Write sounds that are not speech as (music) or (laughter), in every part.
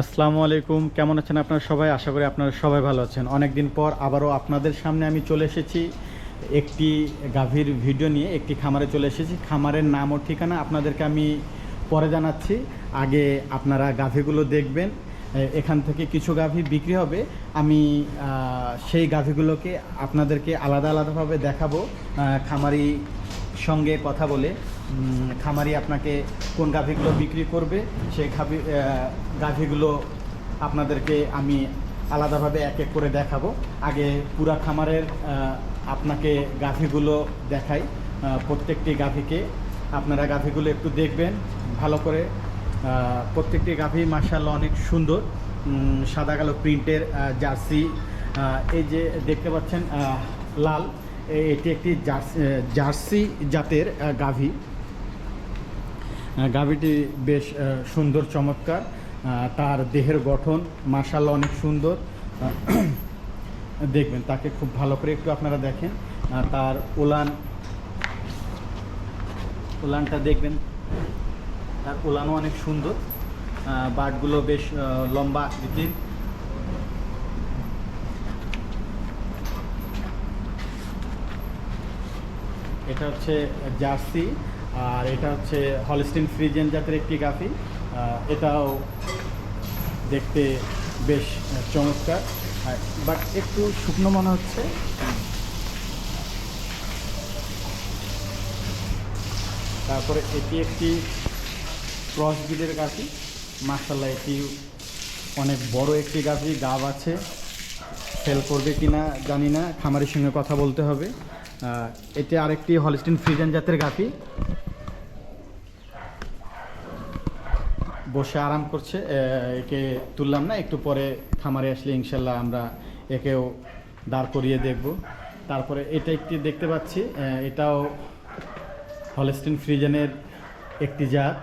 আসসালামু আলাইকুম। কেমন আছেন আপনারা সবাই? আশা করি আপনারা সবাই ভালো আছেন। অনেক দিন পর আবারও আপনাদের সামনে আমি চলে এসেছি একটি গাভীর ভিডিও নিয়ে, একটি খামারে চলে এসেছি। খামারের নাম ও ঠিকানা আপনাদেরকে আমি পরে জানাচ্ছি। আগে আপনারা গাভীগুলো দেখবেন। এখান থেকে কিছু গাভী বিক্রি হবে। আমি সেই গাভীগুলোকে আপনাদেরকে আলাদা আলাদাভাবে দেখাবো। খামারি সঙ্গে কথা বলে খামারি আপনাকে কোন গাভীগুলো বিক্রি করবে, সেই গাভী গাভীগুলো আপনাদেরকে আমি আলাদাভাবে এক এক করে দেখাবো। আগে পুরা খামারের আপনাকে গাভীগুলো দেখাই। প্রত্যেকটি গাভীকে আপনারা গাভীগুলো একটু দেখবেন, ভালো করে। প্রত্যেকটি গাভী মার্শাল্লাহ অনেক সুন্দর। সাদা কালো প্রিন্টের জার্সি এই যে দেখতে পাচ্ছেন লাল। এটি একটি জার্সি জাতের গাভী। গাভীটি বেশ সুন্দর, চমৎকার। তার দেহের গঠন মার্শাল্লাহ অনেক সুন্দর। দেখবেন, তাকে খুব ভালো করে একটু আপনারা দেখেন। তার উলান, উলানটা দেখবেন, তার উলানও অনেক সুন্দর। বাটগুলো বেশ লম্বা আকৃতির। এটা হচ্ছে জার্সি, আর এটা হচ্ছে হলস্টিন ফ্রিজেন জাতের একটি গাফি এটাও দেখতে বেশ চমৎকার। বাট একটু শুকনো মনে হচ্ছে। তারপরে এটি একটি ক্রস ব্রিডের গাভি। মার্শাল্লাহ এটি অনেক বড় একটি গাভি। গাব আছে। সেল করবে কিনা জানি না। খামারের সঙ্গে কথা বলতে হবে। এটি আরেকটি হলস্টিন ফ্রিজেন জাতের গাভি। বসে আরাম করছে একে তুললাম না, একটু পরে খামারে আসলে ইনশাল্লাহ আমরা একেও দাঁড় করিয়ে দেখব। তারপরে এটা একটি দেখতে পাচ্ছি এটাও হলস্টিন ফ্রিজেনের একটি জাত।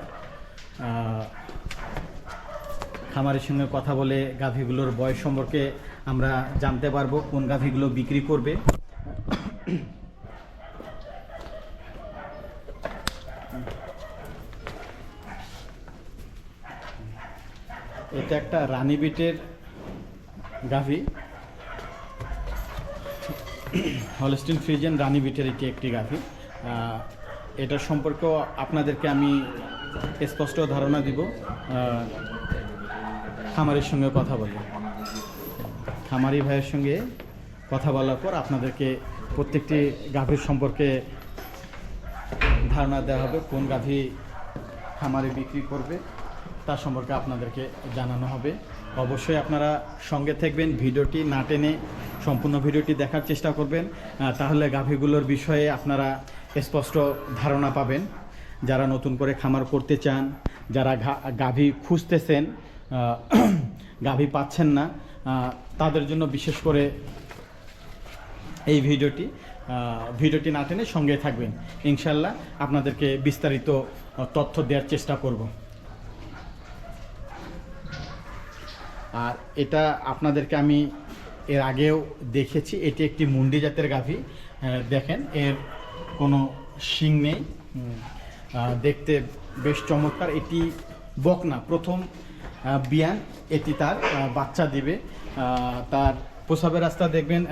খামারের সঙ্গে কথা বলে গাভীগুলোর বয়স সম্পর্কে আমরা জানতে পারব, কোন গাভীগুলো বিক্রি করবে। এটা একটা রানী বিটের গাভি। হলস্টিন ফ্রিজেন রানী বিটের এটি একটি গাভী। এটার সম্পর্কেও আপনাদেরকে আমি স্পষ্ট ধারণা দিব। খামারের সঙ্গে কথা বলে খামারি ভাইয়ের সঙ্গে কথা বলার পর আপনাদেরকে প্রত্যেকটি গাভীর সম্পর্কে ধারণা দেওয়া হবে, কোন গাভী খামারে বিক্রি করবে। তার সম্পর্কে আপনাদেরকে জানানো হবে। অবশ্যই আপনারা সঙ্গে থাকবেন, ভিডিওটি না টেনে সম্পূর্ণ ভিডিওটি দেখার চেষ্টা করবেন। তাহলে গাভীগুলোর বিষয়ে আপনারা স্পষ্ট ধারণা পাবেন। যারা নতুন করে খামার করতে চান, যারা গাভী খুঁজতেছেন (clears throat) গাভী পাচ্ছেন না তাদের জন্য বিশেষ করে এই ভিডিওটি ভিডিওটি না টেনে সঙ্গে থাকবেন। ইনশাল্লাহ আপনাদেরকে বিস্তারিত তথ্য দেওয়ার চেষ্টা করব। আর এটা আপনাদেরকে আমি এর আগেও দেখেছি। এটি একটি মুন্ডি জাতের গাভী। দেখেন, এর কোনো শিং নেই। দেখতে বেশ চমৎকার। এটি বকনা, প্রথম বিয়ান। এটি তার বাচ্চা দিবে। তার প্রসাবের রাস্তা দেখবেন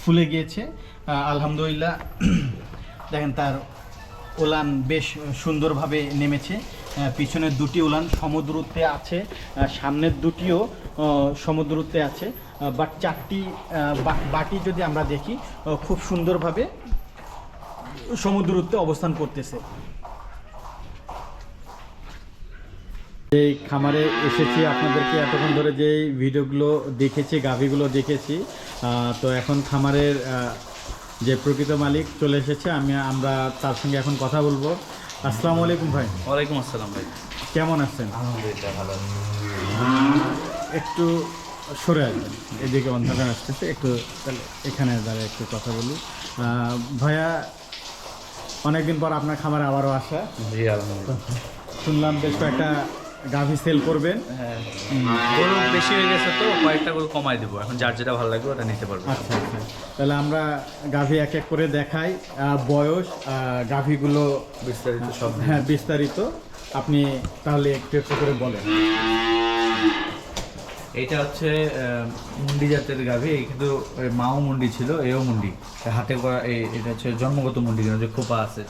ফুলে গিয়েছে। আলহামদুলিল্লাহ। (clears throat) দেখেন, তার উলান বেশ সুন্দরভাবে নেমেছে। পিছনের দুটি উলান সমুদ্রতে আছে সামনের দুটিও সমুদ্রতে আছে বাট চারটি বাটি যদি আমরা দেখি খুব সুন্দরভাবে সমুদ্রতে অবস্থান করতেছে। এই খামারে এসেছি আপনাদেরকে এতক্ষণ ধরে যে ভিডিওগুলো দেখেছি, গাভিগুলো দেখেছি তো এখন খামারের যে প্রকৃত মালিক চলে এসেছে আমি আমরা তার সঙ্গে এখন কথা বলব। আসসালামু আলাইকুম ভাই। ওয়ালাইকুম আসসালাম ভাই। কেমন আছেন? আলহামদুলিল্লাহ ভালো একটু সরে আসবেন এদিকে অন্ধকার আসতেছে একটু তাহলে এখানে দাঁড়িয়ে একটু কথা বলি। ভাইয়া অনেকদিন পর আপনার খামারে আবারও আসা। জি আলহামদুলিল্লাহ। শুনলাম বেশ কয়েকটা গাভি সেল করবেন হ্যাঁ গরু বেশি হয়ে গেছে তো কয়েকটা গরু কমাই দেবো। এখন যার যেটা ভালো লাগবে ওটা নিতে পারব। আচ্ছা আচ্ছা। তাহলে আমরা গাভি এক এক করে দেখাই বয়স গাভীগুলো বিস্তারিত সব। হ্যাঁ বিস্তারিত। আপনি তাহলে একটু একটু করে বলেন। এটা হচ্ছে মুন্ডি জাতের গাভী। এই কিন্তু ওই মাও মুন্ডি ছিল এও মুন্ডি। হাতে করা এই এটা হচ্ছে জন্মগত মুন্ডি যে খোপা আছে।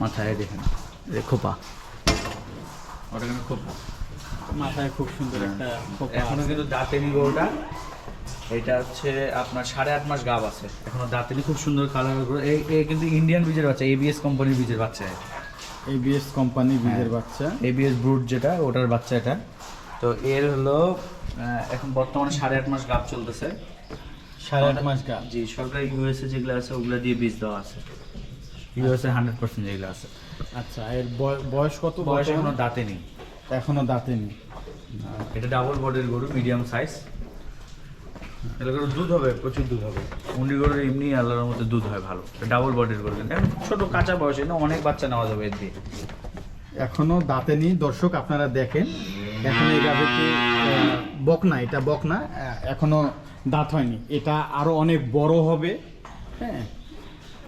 মাথায় দেখেন খোপা। ওটা কিন্তু খোপা। মাথায় খুব সুন্দর একটা খোপা এখনও। কিন্তু দাঁতেনি গরুটা। এটা হচ্ছে আপনার সাড়ে আট মাস গাব আছে। এখনও দাঁতেনি খুব সুন্দর কালার এই কিন্তু ইন্ডিয়ান বীজের বাচ্চা এবিএস কোম্পানির বীজের বাচ্চা এবিএস কোম্পানি বীজের বাচ্চা। এবিএস ব্রুড যেটা ওটার বাচ্চা এটা। তো এর হলো এখন বর্তমানে সাড়ে আট মাস গাব চলতেছে। সাড়ে আট মাস গা জি সরকারি ইউএসএ যেগুলো আছে ওগুলো দিয়ে বীজ দেওয়া আছে। ইউএসএ হান্ড্রেড পার্সেন্ট যেগুলো আছে। আচ্ছা এর বয়- বয়স কত? বয়স এখনও দাঁতে নেই। এখনও দাঁতেনি এটা ডাবল বডির গরু মিডিয়াম সাইজ এটা গরুর দুধ হবে প্রচুর দুধ হবে। মুন্ডি গরুর এমনি আল্লাহর মধ্যে দুধ হয় ভালো। ডাবল বডির গরু। এখন ছোট কাঁচা বয়সে না অনেক বাচ্চা নেওয়া যাবে এর দিয়ে এখনও দাঁতেনি দর্শক আপনারা দেখেন। এখন এই গাভিটি বকনা এটা বকনা এখনও দাঁত হয়নি। এটা আরও অনেক বড় হবে হ্যাঁ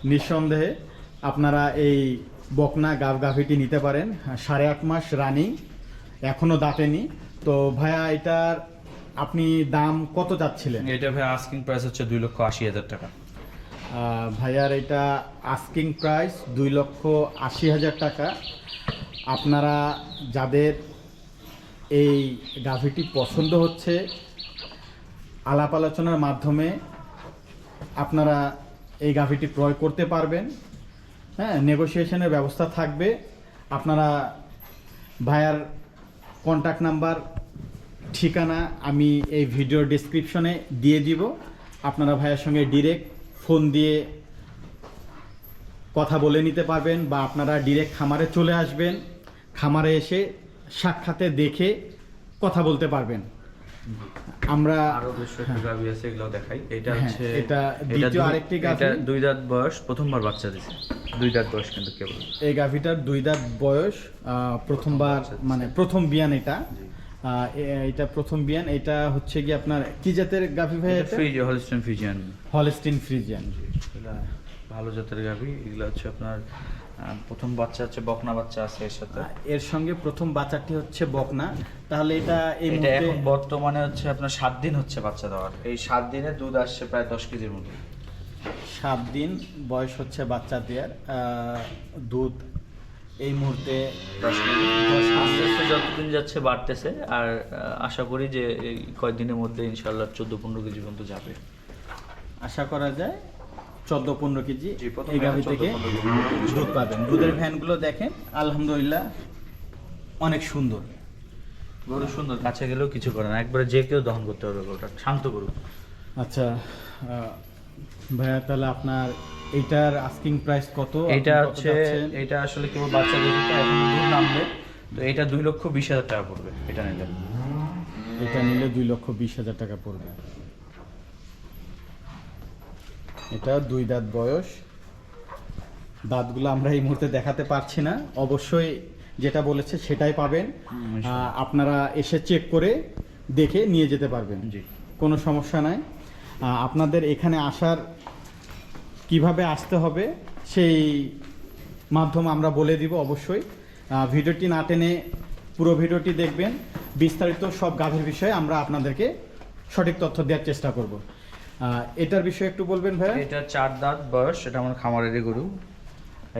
নিঃসন্দেহে। আপনারা এই বকনা গাভ গাভিটি নিতে পারেন। সাড়ে আট মাস রানিং এখনও দাঁতেনি। তো ভাইয়া এটার আপনি দাম কত চাচ্ছিলেন? এটা ভাই আস্কিং প্রাইস হচ্ছে দুই লক্ষ আশি হাজার টাকা। ভাইয়ার এটা আস্কিং প্রাইস দুই লক্ষ আশি হাজার টাকা। আপনারা যাদের এই গাভিটি পছন্দ হচ্ছে আলাপ আলোচনার মাধ্যমে আপনারা এই গাভিটি ক্রয় করতে পারবেন। হ্যাঁ নেগোসিয়েশনের ব্যবস্থা থাকবে। আপনারা ভাইয়ার কন্ট্যাক্ট নাম্বার ঠিকানা আমি এই ভিডিও ডিসক্রিপশনে দিয়ে দিব। আপনারা ভাইয়ের সঙ্গে ডিরেক্ট ফোন দিয়ে কথা বলে নিতে পারবেন বা আপনারা ডিরেক্ট খামারে চলে আসবেন। খামারে এসে সাক্ষাতে দেখে কথা বলতে পারবেন। আমরা আরও বেশ কয়েকটা গাভি আছে এগুলো দেখাই। এটা হ্যাঁ, হচ্ছে এটা দ্বিতীয় আরেকটি গাভী। এটা দুই দাঁত বয়স প্রথমবার বাচ্চা দুই দাঁত বয়স কিন্তু কেবল। এই গাভিটার দুই দাঁত বয়স প্রথমবার মানে প্রথম বিয়ান এটা। আহ, এটা প্রথম বিয়ান। এটা হচ্ছে কি আপনার কি জাতের গাভি ভাই এটা Friesian Holstein Friesian Holstein Friesian ভালো জাতের গাভি। এগুলো হচ্ছে আপনার প্রথম বাচ্চা হচ্ছে বকনা বাচ্চা আছে এর সাথে। এর সঙ্গে প্রথম বাচ্চাটি হচ্ছে বকনা। তাহলে এটা এই এটা এখন বর্তমানে হচ্ছে আপনার সাত দিন হচ্ছে বাচ্চা দেওয়ার। এই সাত দিনে দুধ আসছে প্রায় দশ কেজির মতো। সাত দিন বয়স হচ্ছে বাচ্চা দেওয়ার দুধ এই মুহূর্তে আস্তে আস্তে যতদিন যাচ্ছে বাড়তেছে আর আশা করি যে এই কয়েকদিনের মধ্যে ইনশাল্লাহ চোদ্দ পনেরো কেজি পর্যন্ত যাবে। আশা করা যায় চোদ্দ পনেরো কেজি এই গাভি থেকে দুধ পাবেন। দুধের ভ্যানগুলো দেখেন আলহামদুলিল্লাহ অনেক সুন্দর। গরু সুন্দর কাছে গেলেও কিছু করে না। একবারে যে কেউ দহন করতে পারবে গরুটা। শান্ত গরু। আচ্ছা ভাইয়া তাহলে আপনার এইটার আস্কিং প্রাইস কত? এটা হচ্ছে এটা আসলে কেবল বাচ্চা গরু তো এখন দুধ নামবে। তো এটা দুই লক্ষ বিশ হাজার টাকা পড়বে। এটা নিলে। এটা নিলে দুই লক্ষ বিশ হাজার টাকা পড়বে। এটা দুই দাঁত বয়স। দাঁতগুলো আমরা এই মুহূর্তে দেখাতে পারছি না। অবশ্যই যেটা বলেছে সেটাই পাবেন। আপনারা এসে চেক করে দেখে নিয়ে যেতে পারবেন। জি। কোনো সমস্যা নাই। আপনাদের এখানে আসার কীভাবে আসতে হবে সেই মাধ্যম আমরা বলে দিব অবশ্যই। ভিডিওটি না টেনে পুরো ভিডিওটি দেখবেন। বিস্তারিত সব গাভীর বিষয়ে আমরা আপনাদেরকে সঠিক তথ্য দেওয়ার চেষ্টা করব। এটার বিষয়ে একটু বলবেন ভাইয়া? এটা চার দাঁত বয়স এটা আমার খামারেরই গরু।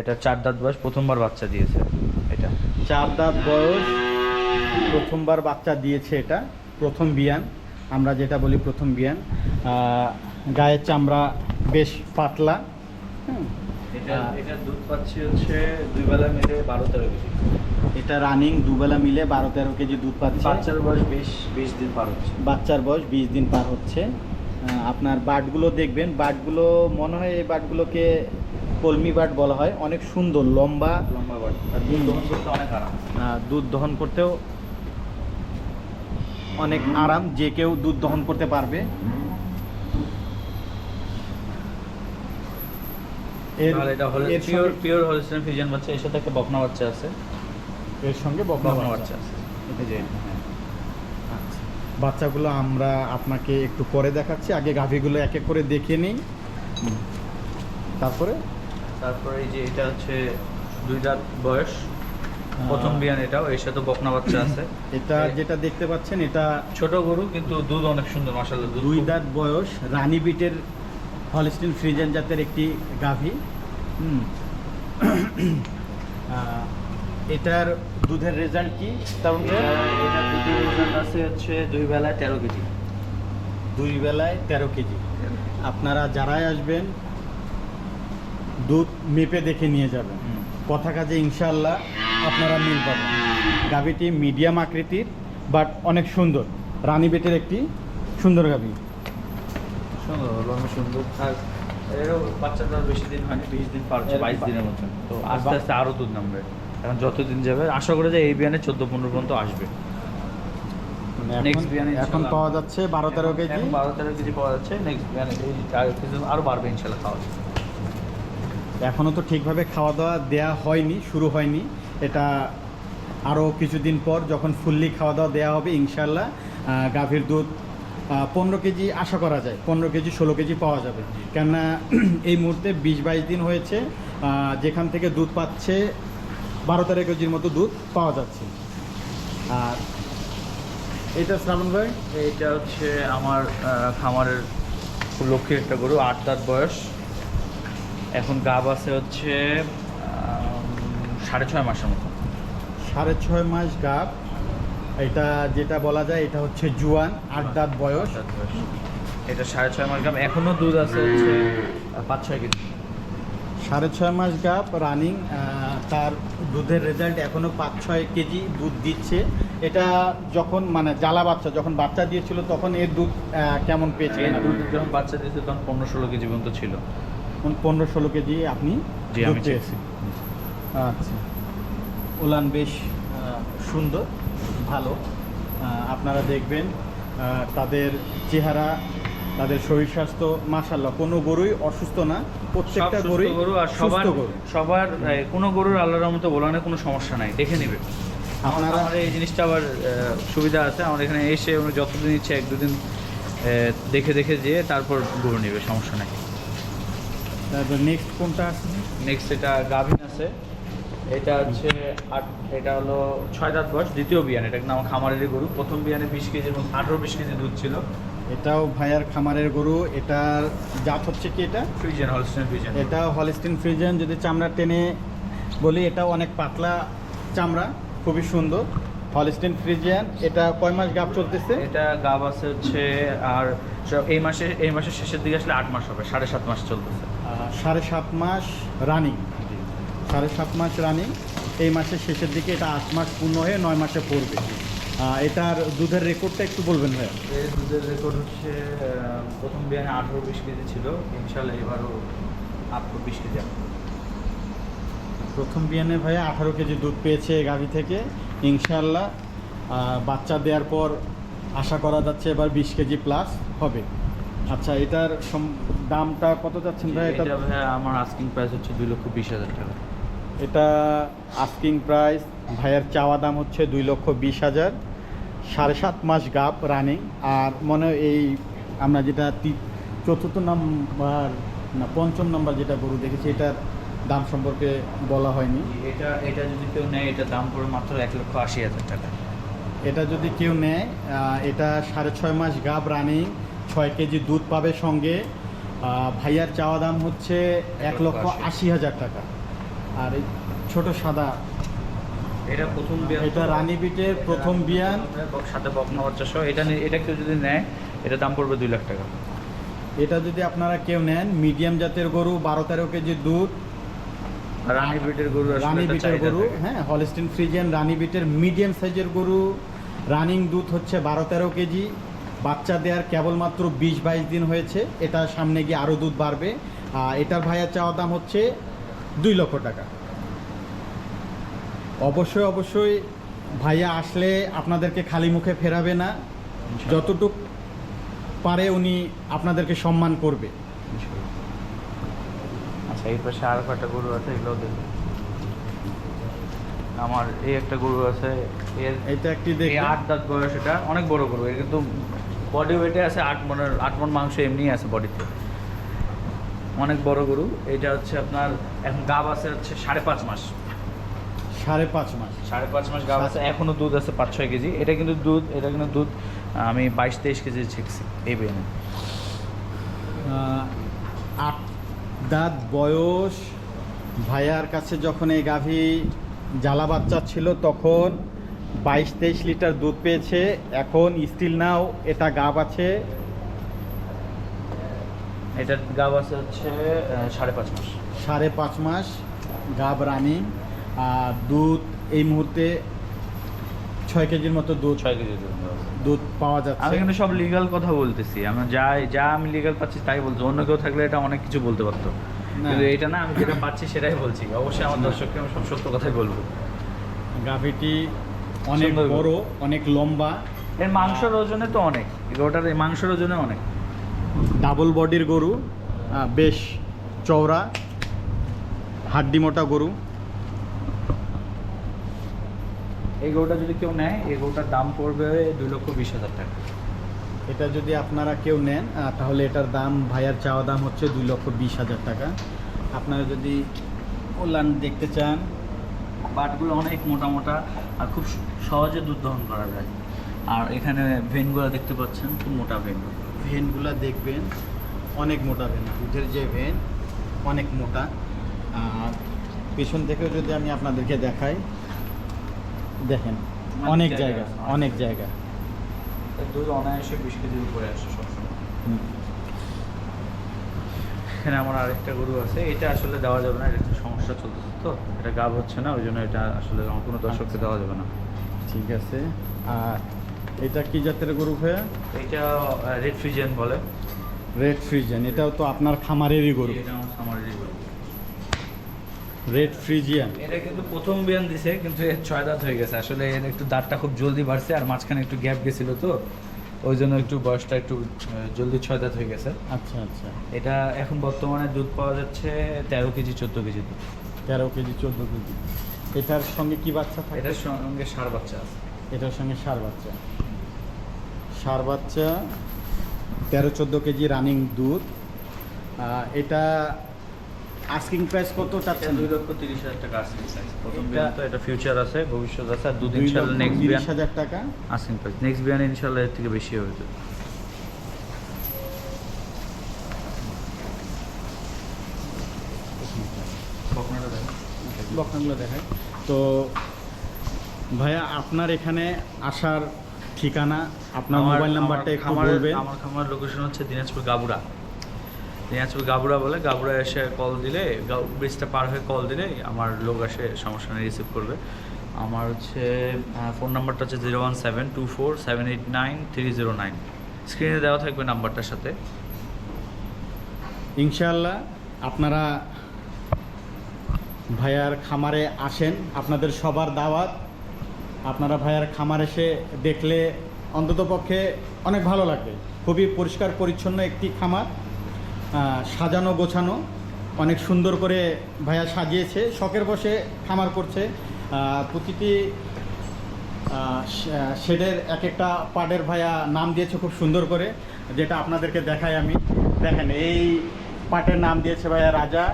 এটা চার দাঁত বয়স প্রথমবার বাচ্চা দিয়েছে এটা। চার দাঁত বয়স প্রথমবার বাচ্চা দিয়েছে এটা প্রথম বিয়ান। আমরা যেটা বলি প্রথম বিয়ান। গায়ের চামড়া বেশ পাতলা। এটা এটা দুধ পাচ্ছি হচ্ছে দুই বেলা মিলে বারো তেরো কেজি। এটা রানিং দুবেলা মিলে বারো তেরো কেজি দুধ পাচ্ছে। বাচ্চার বয়স বিশ বিশ দিন পার হচ্ছে। বাচ্চার বয়স বিশ দিন পার হচ্ছে। আপনার বাটগুলো দেখবেন। বাটগুলো মনে হয় এই বাটগুলোকে কলমি বাট বলা হয়। অনেক সুন্দর লম্বা। লম্বা বাট। দুধ দহন করতে অনেক আরাম। দুধ দহন করতেও অনেক আরাম। যে কেউ দুধ দহন করতে পারবে। এর এটা হলে পিওর সঙ্গে- পিওর বাচ্চা এর সাথে একটা বকনা বাচ্চা আছে। এর সঙ্গে বকনা বাচ্চা। আছে। যে। বাচ্চাগুলো আমরা আপনাকে একটু পরে দেখাচ্ছি। আগে গাভীগুলো এক এক করে দেখে নিই। তারপরে? তারপরে এই যে এটা হচ্ছে দুই দাঁত বয়স। প্রথম বিয়ান এটাও এর সাথে বকনা বাচ্চা আছে। এটা যেটা দেখতে পাচ্ছেন এটা ছোট গরু কিন্তু দুধ অনেক সুন্দর মাসাল্লাহ দুই দাঁত বয়স রানী বিটের হলস্টিন ফ্রিজেন জাতের একটি গাভী। এটার দুধের রেজাল্ট কি? তেমন এটা- দুধের ওজন আছে হচ্ছে দুই বেলায় তেরো কেজি। দুই বেলায় তেরো কেজি। আপনারা যারাই আসবেন দুধ মেপে দেখে নিয়ে যাবেন। কথা কাজে ইনশাল্লাহ আপনারা মিল পাবেন। গাভীটি মিডিয়াম আকৃতির বাট অনেক সুন্দর। রানী বেটের একটি সুন্দর গাভী। সুন্দর লম্বা সুন্দর। আর এরও বাচ্চাটা বেশি দিন হয়নি বিশ দিন পার বাইশ দিনের মতন। তো আস্তে আস্তে আরও দুধ নামবে। এখন যত দিন যাবে আশা করে যে এই বিয়ানে চোদ্দ পনেরো পর্যন্ত আসবে। মানে Next এখন- বিয়ানে এখন পাওয়া যাচ্ছে বারো তেরো কেজি। বারো তেরো কেজি পাওয়া যাচ্ছে নেক্সট বিয়ানে এই আরও বাড়বে ইনশাল্লাহ খাওয়া এখনও তো ঠিকভাবে খাওয়া দাওয়া দেয়া হয়নি শুরু হয়নি। এটা আরও কিছুদিন পর যখন ফুললি খাওয়া দাওয়া দেওয়া হবে ইনশাল্লাহ গাভীর দুধ পনেরো কেজি আশা করা যায় পনেরো কেজি ষোলো কেজি পাওয়া যাবে। কেননা (clears throat) এই মুহূর্তে বিশ বাইশ দিন হয়েছে যেখান থেকে দুধ পাচ্ছে বারো তেরো কেজির মতো দুধ পাওয়া যাচ্ছে। আর এটা শ্রাবণ ভাই? এইটা হচ্ছে আমার খামারের লক্ষ্মীর একটা গরু আট দাঁত বয়স। এখন গাব আছে হচ্ছে সাড়ে ছয় মাসের মতো। সাড়ে ছয় মাস গাভ এটা যেটা বলা যায় এটা হচ্ছে জুয়ান আট দাঁত বয়স। এটা সাড়ে ছয় মাস গাব। এখনও দুধ আছে হচ্ছে পাঁচ ছয় কেজি। সাড়ে ছয় মাস গাপ রানিং তার দুধের রেজাল্ট এখনও পাঁচ ছয় কেজি দুধ দিচ্ছে। এটা যখন মানে জ্বালা বাচ্চা যখন বাচ্চা দিয়েছিল তখন এর দুধ কেমন পেয়েছে দুধ যখন বাচ্চা দিয়েছে তখন পনেরো ষোলো কেজি পর্যন্ত ছিল। পনেরো ষোলো কেজি আপনি দুধ আমি আচ্ছা। ওলান বেশ সুন্দর ভালো। আপনারা দেখবেন তাদের চেহারা তাদের শরীর স্বাস্থ্য মাসাল্লাহ কোনো গরুই অসুস্থ না প্রত্যেকটা গরুই গরু আর সবার সবার কোনো গরুর আল্লাহর মতো বলানে কোনো সমস্যা নাই। দেখে নেবে। আপনারা এই জিনিসটা আবার সুবিধা আছে। আমার এখানে এসে যতদিন ইচ্ছে এক দুদিন দেখে দেখে যেয়ে তারপর গরু নেবে সমস্যা নাই। তারপর নেক্সট কোনটা আছে? নেক্সট এটা গাভিন আছে। এটা হচ্ছে আট এটা হলো ছয় দাঁত বয়স দ্বিতীয় বিয়ান। এটা কিন্তু আমার খামারেরই গরু। প্রথম বিয়ানে বিশ কেজি এবং আঠেরো বিশ কেজি দুধ ছিল। এটাও ভাইয়ার খামারের গরু এটার জাত হচ্ছে কি এটা? ফ্রিজেন হলস্টেন ফ্রিজেন এটা হলিস্টিন ফ্রিজেন যদি চামড়া টেনে বলি এটাও অনেক পাতলা চামড়া খুবই সুন্দর। হলিস্টিন ফ্রিজিয়ান এটা কয় মাস গাব চলতেছে? এটা গাব আছে হচ্ছে আর এই মাসে এই মাসের শেষের দিকে আসলে আট মাস হবে সাড়ে সাত মাস চলতেছে। সাড়ে সাত মাস রানিং সাড়ে সাত মাস রানিং এই মাসের শেষের দিকে এটা আট মাস পূর্ণ হয়ে নয় মাসে পড়বে। এটার দুধের রেকর্ডটা একটু বলবেন ভাইয়া। এর দুধের রেকর্ড হচ্ছে প্রথম বিয়ানে আঠেরো বিশ কেজি ছিল ইনশাল্লাহ এবারও আঠেরো বিশ কেজি। প্রথম বিয়ানে ভাইয়া আঠারো কেজি দুধ পেয়েছে এই গাভি থেকে ইনশাল্লাহ বাচ্চা দেওয়ার পর আশা করা যাচ্ছে এবার বিশ কেজি প্লাস হবে। আচ্ছা এটার দামটা কত যাচ্ছেন ভাই এটা এটা ভাই আমার আস্কিং প্রাইস হচ্ছে দুই লক্ষ বিশ হাজার টাকা। এটা আস্কিং প্রাইস ভাইয়ের চাওয়া দাম হচ্ছে দুই লক্ষ বিশ হাজার। সাড়ে সাত মাস গাপ রানিং আর মনে হয় এই আমরা যেটা চতুর্থ নাম্বার না পঞ্চম নাম্বার যেটা গরু দেখেছি এটার দাম সম্পর্কে বলা হয়নি। এটা এটা যদি কেউ নেয় এটার দাম পড়ে মাত্র এক লক্ষ আশি হাজার টাকা। এটা যদি কেউ নেয় এটা সাড়ে ছয় মাস গাব রানিং ছয় কেজি দুধ পাবে সঙ্গে। ভাইয়ার চাওয়া দাম হচ্ছে এক লক্ষ আশি হাজার টাকা। আর এই ছোট সাদা। এটা প্রথম বিয়ান এটা রানী বিটের প্রথম বিয়ান সাথে বকনা বাচ্চা সহ। এটা এটা কেউ যদি নেয় এটা দাম পড়বে দুই লাখ টাকা। এটা যদি আপনারা কেউ নেন মিডিয়াম জাতের গরু বারো তেরো কেজি দুধ। রানী বিটের গরু রানী বিটের গরু হ্যাঁ হলিস্টিন ফ্রিজিয়ান রানী বিটের মিডিয়াম সাইজের গরু। রানিং দুধ হচ্ছে বারো তেরো কেজি। বাচ্চা দেওয়ার কেবলমাত্র বিশ বাইশ দিন হয়েছে। এটা সামনে গিয়ে আরও দুধ বাড়বে। আর এটার ভাইয়ার চাওয়া দাম হচ্ছে দুই লক্ষ টাকা। অবশ্যই অবশ্যই ভাইয়া আসলে আপনাদেরকে খালি মুখে ফেরাবে না। যতটুক পারে উনি আপনাদেরকে সম্মান করবে। আচ্ছা এই পাশে আর কয়টা গরু আছে এগুলো দেখুন আমার এই একটা গরু আছে এর এটা একটি দেখি আট দাঁত বয়স এটা। অনেক বড় গরু এর কিন্তু বডি ওয়েটে আছে আট মনের আট মন মাংস এমনি আছে বডিতে অনেক বড় গরু। এটা হচ্ছে আপনার এখন গাব আছে হচ্ছে সাড়ে পাঁচ মাস। সাড়ে পাঁচ মাস। সাড়ে পাঁচ মাস গাভ আছে। এখনও দুধ আছে পাঁচ ছয় কেজি। এটা কিন্তু দুধ এটা কিন্তু দুধ আমি বাইশ তেইশ কেজি ছেঁকছি এই বেনে আট দাঁত বয়স। ভাইয়ার কাছে যখন এই গাভী জ্বালা বাচ্চা ছিল তখন বাইশ তেইশ লিটার দুধ পেয়েছে। এখন স্টিল নাও এটা গাভ আছে। এটা গাভ আছে হচ্ছে সাড়ে পাঁচ মাস। সাড়ে পাঁচ মাস গাব রানিং আর দুধ এই মুহূর্তে ছয় কেজির মতো দুধ ছয় কেজি দুধ পাওয়া আমি কিন্তু সব লিগাল কথা বলতেছি। আমি যা যা আমি লিগাল পাচ্ছি তাই বলছি। অন্য কেউ থাকলে এটা অনেক কিছু বলতে পারতো। কিন্তু এটা না আমি যেটা পাচ্ছি সেটাই বলছি। অবশ্যই আমার দর্শককে আমি সব সত্য কথাই বলব। গাভীটি অনেক বড় অনেক লম্বা। এর মাংসের ওজনে তো অনেক। ওটার এই মাংসের ওজনে অনেক। ডাবল বডির গরু বেশ চওড়া হাড্ডি মোটা গরু। এই গরুটা যদি কেউ নেয় এই গরুটার দাম পড়বে দুই লক্ষ বিশ হাজার টাকা। এটা যদি আপনারা কেউ নেন তাহলে এটার দাম ভাইয়ার চাওয়া দাম হচ্ছে দুই লক্ষ বিশ হাজার টাকা। আপনারা যদি কল্যাণ দেখতে চান বাটগুলো অনেক মোটা মোটা আর খুব সহজে দুধ দহন করা যায়। আর এখানে ভেনগুলো দেখতে পাচ্ছেন খুব মোটা ভেনগুলো ভেনগুলা দেখবেন অনেক মোটা ভেন দুধের যে ভেন অনেক মোটা। আর পেছন থেকেও যদি আমি আপনাদেরকে দেখাই দেখেন অনেক জায়গা অনেক জায়গা। দুধ অনায়াসে বিশ কেজির উপরে আসে সবসময়। এখানে আমার আরেকটা গরু আছে এটা আসলে দেওয়া যাবে না এটা একটু সমস্যা চলতেছে তো এটা গাভ হচ্ছে না ওই জন্য এটা আসলে কোনো দর্শককে আচ্ছা। দেওয়া যাবে না। ঠিক আছে। আর এটা কি জাতের গরু ভাইয়া? এইটা রেড ফ্রিজেন বলে। রেড ফ্রিজিয়ান এটাও তো আপনার খামারেরই গরু। এটা আমার খামারেরই গরু। রেড ফ্রিজিয়ান এটা কিন্তু প্রথম বিয়ান দিছে কিন্তু এর ছয় দাঁত হয়ে গেছে। আসলে এর একটু দাঁতটা খুব জলদি বাড়ছে আর মাঝখানে একটু গ্যাপ গেছিল তো। ওই জন্য একটু বয়সটা একটু জলদি ছয় দাঁত হয়ে গেছে। আচ্ছা আচ্ছা। এটা এখন বর্তমানে দুধ পাওয়া যাচ্ছে তেরো কেজি চোদ্দ কেজি দুধ। তেরো কেজি চোদ্দ কেজি এটার সঙ্গে কি বাচ্চা থাকে? এটার সঙ্গে সার বাচ্চা আছে। এটার সঙ্গে সার বাচ্চা। সার বাচ্চা তেরো চোদ্দ কেজি রানিং দুধ। এটা আস্কিং প্রাইস কত চাচ্ছেন? দুই লক্ষ তিরিশ হাজার টাকা আসিং প্রাইস প্রথম বিয়ান তো এটা ফিউচার আছে ভবিষ্যৎ আছে আর দুদিন ইনশাল্লাহ নেক্সট তিরিশ বিয়ান হাজার টাকা। আসিং প্রাইস নেক্সট বিয়ান ইনশাল্লাহ এর থেকে বেশি হবে তো বকনাগুলো দেখায় তো ভাইয়া আপনার এখানে আসার ঠিকানা আপনার মোবাইল নাম্বারটা একটু বলবেন। আমার খামার লোকেশন হচ্ছে দিনাজপুর গাবুড়া। দিনাজপুর গাবুড়া বলে গাবুড়া এসে কল দিলে ব্রিজটা পার হয়ে কল দিলে আমার লোক এসে সমস্যা নেই রিসিভ করবে। আমার হচ্ছে ফোন নাম্বারটা হচ্ছে zero one seven two four seven eight nine three zero nine স্ক্রিনে দেওয়া থাকবে নাম্বারটার সাথে। ইনশাল্লাহ আপনারা ভাইয়ার খামারে আসেন আপনাদের সবার দাওয়াত। আপনারা ভাইয়ার খামার এসে দেখলে অন্ততপক্ষে অনেক ভালো লাগবে। খুবই পরিষ্কার, পরিচ্ছন্ন একটি খামার সাজানো, গোছানো, অনেক সুন্দর করে ভাইয়া সাজিয়েছে, শখের বসে খামার করছে। প্রতিটি শেডের এক একটা পার্টের ভাইয়া নাম দিয়েছে খুব সুন্দর করে, যেটা আপনাদেরকে দেখাই আমি। দেখেন, এই পার্টের নাম দিয়েছে ভাইয়া রাজা।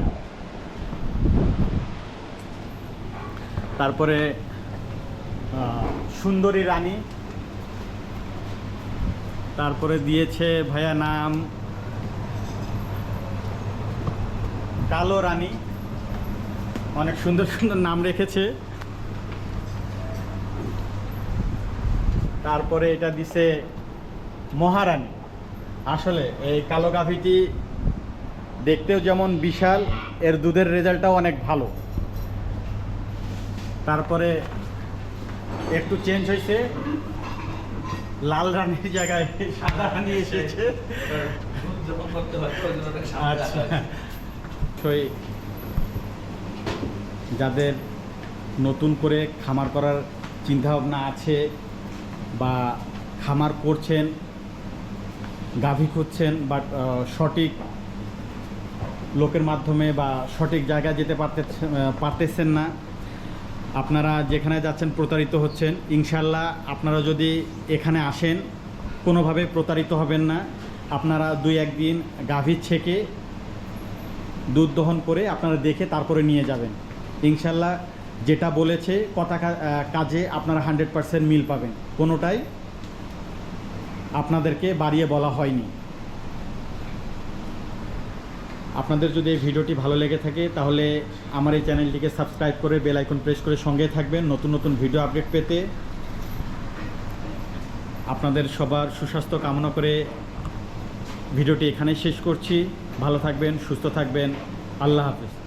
তারপরে সুন্দরী রানী। তারপরে দিয়েছে ভাইয়া নাম কালো রানী। অনেক সুন্দর সুন্দর নাম রেখেছে। তারপরে এটা দিছে মহারানী। আসলে এই কালো গাভিটি দেখতেও যেমন বিশাল, এর দুধের রেজাল্টটাও অনেক ভালো। তারপরে একটু চেঞ্জ হয়েছে। লাল রানীর জায়গায় সাদা রানী এসেছে। আচ্ছা। যাদের নতুন করে খামার করার চিন্তাভাবনা আছে বা খামার করছেন গাভী খুঁজছেন বা সঠিক লোকের মাধ্যমে বা সঠিক জায়গায় যেতে পারতেছেন পারতেছেন না আপনারা যেখানে যাচ্ছেন প্রতারিত হচ্ছেন ইনশাল্লাহ আপনারা যদি এখানে আসেন, কোনোভাবে প্রতারিত হবেন না। আপনারা দুই একদিন গাভীর ছেঁকে দুধ দহন করে আপনারা দেখে তারপরে নিয়ে যাবেন। ইনশাল্লাহ যেটা বলেছে, কথা কাজে আপনারা হান্ড্রেড পারসেন্ট মিল পাবেন। কোনোটাই আপনাদেরকে বাড়িয়ে বলা হয়নি। আপনাদের যদি এই ভিডিওটি ভালো লেগে থাকে, তাহলে আমার এই চ্যানেলটিকে সাবস্ক্রাইব করে বেল আইকন প্রেস করে সঙ্গে থাকবেন নতুন নতুন ভিডিও আপডেট পেতে। আপনাদের সবার সুস্বাস্থ্য কামনা করে ভিডিওটি এখানে শেষ করছি। ভালো থাকবেন, সুস্থ থাকবেন। আল্লাহ হাফেজ।